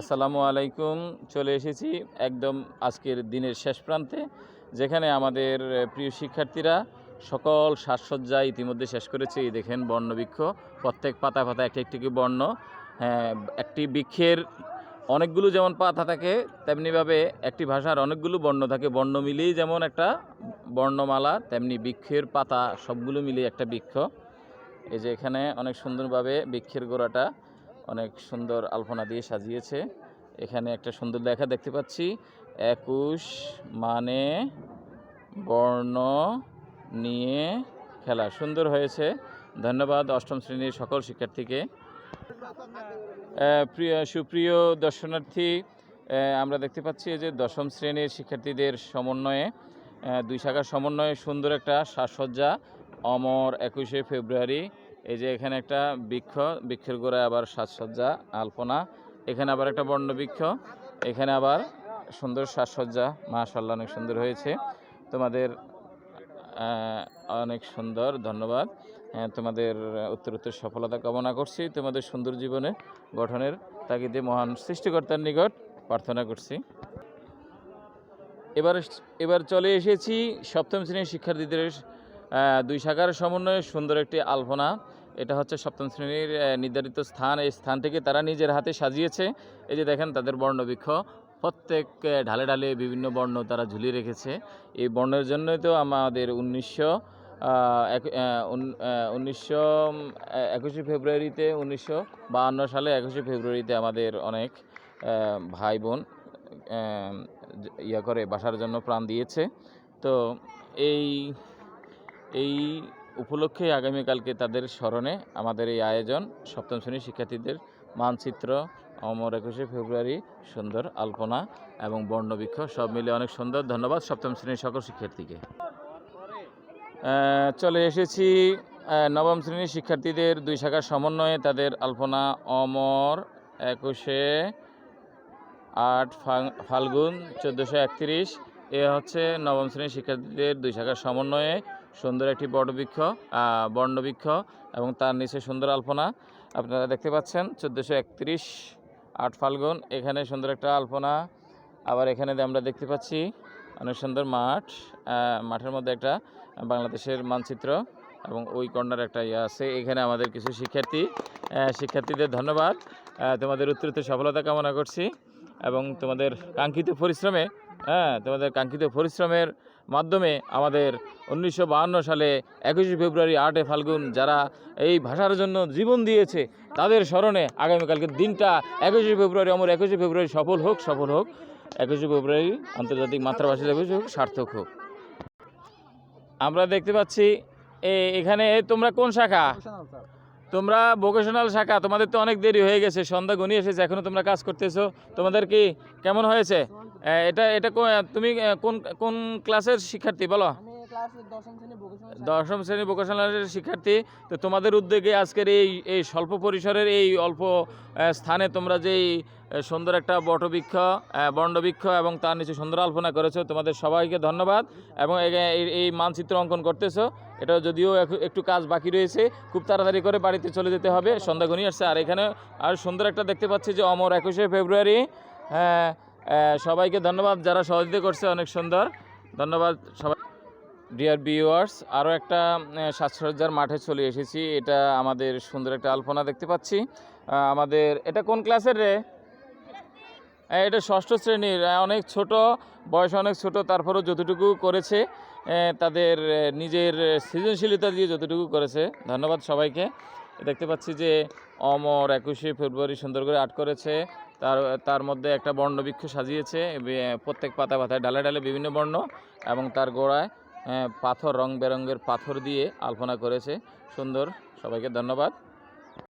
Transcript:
আসসালামু আলাইকুম। চলে এসেছি একদম আজকের দিনের শেষ প্রান্তে যেখানে আমাদের প্রিয় শিক্ষার্থীরা সকল সাজসজ্জা ইতিমধ্যে শেষ করেছে। এই দেখেন বর্ণবৃক্ষ প্রত্যেক পাতা পাতা একটি একটি বর্ণ। হ্যাঁ, একটি বৃক্ষের অনেকগুলো যেমন পাতা থাকে তেমনিভাবে একটি ভাষার অনেকগুলো বর্ণ থাকে। বর্ণ মিলিয়েই যেমন একটা বর্ণমালা তেমনি বৃক্ষের পাতা সবগুলো মিলিয়ে একটা বৃক্ষ। এই যে এখানে অনেক সুন্দরভাবে বৃক্ষের গোড়াটা অনেক সুন্দর আলপনা দিয়ে সাজিয়েছে। এখানে একটা সুন্দর লেখা দেখতে পাচ্ছি। একুশ মানে বর্ণ নিয়ে খেলা সুন্দর হয়েছে। ধন্যবাদ অষ্টম শ্রেণির সকল শিক্ষার্থীকে। প্রিয়, সুপ্রিয় দর্শনার্থী আমরা দেখতে পাচ্ছি যে দশম শ্রেণির শিক্ষার্থীদের সমন্বয়ে দুই শাখার সমন্বয়ে সুন্দর একটা সাজসজ্জা। অমর একুশে ফেব্রুয়ারি এই যে এখানে একটা বৃক্ষ বৃক্ষের গোড়ায় আবার সাজসজ্জা আলপনা। এখানে আবার একটা বর্ণবৃক্ষ এখানে আবার সুন্দর সাজসজ্জা। মাশাল্লাহ অনেক সুন্দর হয়েছে। তোমাদের অনেক সুন্দর ধন্যবাদ। হ্যাঁ, তোমাদের উত্তর উত্তর সফলতা কামনা করছি। তোমাদের সুন্দর জীবনে গঠনের তাগিদে মহান সৃষ্টিকর্তার নিকট প্রার্থনা করছি। এবার এবার চলে এসেছি সপ্তম শ্রেণির শিক্ষার্থীদের দুই শাখার সমন্বয়ে সুন্দর একটি আলপনা। এটা হচ্ছে সপ্তম শ্রেণির নির্ধারিত স্থান। এই স্থানটিকে তারা নিজের হাতে সাজিয়েছে। এই যে দেখেন, তাদের বর্ণবৃক্ষ। প্রত্যেক ঢালে ঢালে বিভিন্ন বর্ণ তারা ঝুলিয়ে রেখেছে। এই বর্ণের জন্যই তো আমাদের উনিশশো উনিশশো একুশে ফেব্রুয়ারিতে, উনিশশো বাহান্ন সালে একুশে ফেব্রুয়ারিতে আমাদের অনেক ভাই বোন ইয়া করে, বাসার জন্য প্রাণ দিয়েছে। তো এই এই উপলক্ষে আগামীকালকে তাদের স্মরণে আমাদের এই আয়োজন সপ্তম শ্রেণির শিক্ষার্থীদের মানচিত্র, অমর একুশে ফেব্রুয়ারি, সুন্দর আলপনা এবং বর্ণবৃক্ষ সব মিলে অনেক সুন্দর। ধন্যবাদ সপ্তম শ্রেণির সকল শিক্ষার্থীকে। চলে এসেছি নবম শ্রেণির শিক্ষার্থীদের দুই শাখার সমন্বয়ে তাদের আলপনা অমর একুশে আট ফাল্গুন চোদ্দোশো একত্রিশ এ হচ্ছে নবম শ্রেণির শিক্ষার্থীদের দুই শাখার সমন্বয়ে সুন্দর একটি বটবৃক্ষ বর্ণবৃক্ষ এবং তার নিচে সুন্দর আলপনা। আপনারা দেখতে পাচ্ছেন চোদ্দোশো একত্রিশ আট ফাল্গুন, এখানে সুন্দর একটা আলপনা। আবার এখানে আমরা দেখতে পাচ্ছি, অনেক সুন্দর মাঠ মাঠের মধ্যে একটা বাংলাদেশের মানচিত্র এবং ওই কর্নার একটা ইয়ে আছে। এখানে আমাদের কিছু শিক্ষার্থী শিক্ষার্থীদের ধন্যবাদ। তোমাদের উত্তরোত্তর সফলতা কামনা করছি এবং তোমাদের কাঙ্ক্ষিত পরিশ্রমে হ্যাঁ তোমাদের কাঙ্ক্ষিত পরিশ্রমের মাধ্যমে আমাদের উনিশশো সালে একুশে ফেব্রুয়ারি আটে ফাল্গুন যারা এই ভাষার জন্য জীবন দিয়েছে, তাদের স্মরণে আগামীকালকের দিনটা একুশে ফেব্রুয়ারি আমার একুশে ফেব্রুয়ারি সফল হোক সফল হোক। একুশে ফেব্রুয়ারি আন্তর্জাতিক মাতৃভাষা দিবস হোক, সার্থক হোক। আমরা দেখতে পাচ্ছি এখানে তোমরা কোন শাখা? তোমরা ভোকেশনাল শাখা, তোমাদের তো অনেক দেরি হয়ে গেছে, সন্ধ্যা ঘনিয়ে এসেছে, এখনও তোমরা কাজ করতেছো। তোমাদের কি, কেমন হয়েছে? এটা এটা তুমি কোন কোন ক্লাসের শিক্ষার্থী, বলো? দশম শ্রেণি ভোকেশনাল ভোকেশনালের শিক্ষার্থী। তো তোমাদের উদ্যোগে আজকের এই এই স্বল্প পরিসরের এই অল্প স্থানে তোমরা যেই সুন্দর একটা বটবৃক্ষ বন্ডবৃক্ষ এবং তার নিচে সুন্দর আলপনা করেছ, তোমাদের সবাইকে ধন্যবাদ এবং এই- মানচিত্র অঙ্কন করতেছো। এটা যদিও একটু- কাজ বাকি রয়েছে, খুব তাড়াতাড়ি করে বাড়িতে চলে যেতে হবে, সন্ধ্যা ঘনিয়ে আসছে। আর এখানে আর সুন্দর একটা দেখতে পাচ্ছি যে অমর একুশে ফেব্রুয়ারি হ্যাঁ সবাইকে ধন্যবাদ যারা সহযোগিতা করছে, অনেক সুন্দর। ধন্যবাদ সবাই। ডিয়ার ভিউয়ার্স আরও একটা সাজসজ্জার মাঠে চলে এসেছি। এটা আমাদের সুন্দর একটা আলপনা দেখতে পাচ্ছি। আমাদের, এটা কোন ক্লাসের রে? এটা ষষ্ঠ শ্রেণির। অনেক ছোট, বয়স অনেক ছোট, তারপরেও যতটুকু করেছে তাদের নিজের সৃজনশীলতা দিয়ে যতটুকু করেছে। ধন্যবাদ সবাইকে। দেখতে পাচ্ছি যে অমর একুশে ফেব্রুয়ারি সুন্দর করে আর্ট করেছে। তার তার মধ্যে একটা বর্ণবৃক্ষ সাজিয়েছে প্রত্যেক পাতা পাতায় ডালে ডালে বিভিন্ন বর্ণ এবং তার গোড়ায় পাথর রং বেরঙের পাথর দিয়ে আলপনা করেছে। সুন্দর সবাইকে ধন্যবাদ।